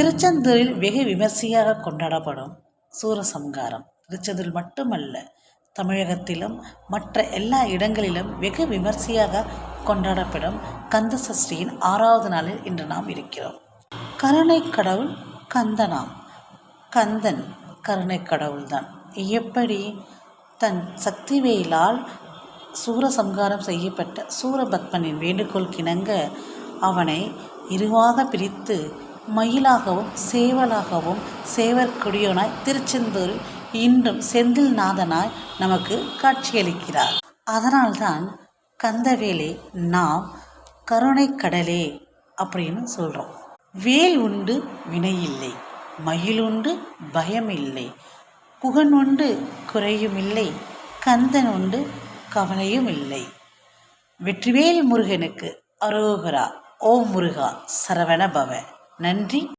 திருச்செந்தூரில் வெகு விமர்சையாக கொண்டாடப்படும் சூரசம்ஹாரம் திருச்செந்தூரில் மட்டுமல்ல தமிழகத்திலும் மற்ற எல்லா இடங்களிலும் வெகு விமர்சையாக கொண்டாடப்படும் கந்த சஷ்டியின் ஆறாவது நாளில் இன்று நாம் இருக்கிறோம். கருணை கடவுள் கந்தனாம். கந்தன் கருணை கடவுள்தான். எப்படி தன் சக்திவேலால் சூரசம்ஹாரம் செய்யப்பட்ட சூரபத்மனின் வேண்டுகோள் கிணங்க அவனை இருவாக பிரித்து மயிலாகவும் சேவலாகவும் சேவற்குடியோனாய் திருச்செந்தூரில் இன்றும் செந்தில் நாதனாய் நமக்கு காட்சியளிக்கிறார். அதனால்தான் கந்தவேலே நாம் கருணை கடலே அப்படின்னு சொல்கிறோம் வேல் உண்டு வினையில்லை மயில் உண்டு பயமில்லை புகன் உண்டு குறையும் இல்லை. கந்தன் உண்டு கவலையும் இல்லை. வெற்றிவேல் முருகனுக்கு அரோகரா ஓம் முருகா சரவண பவ. நன்றி.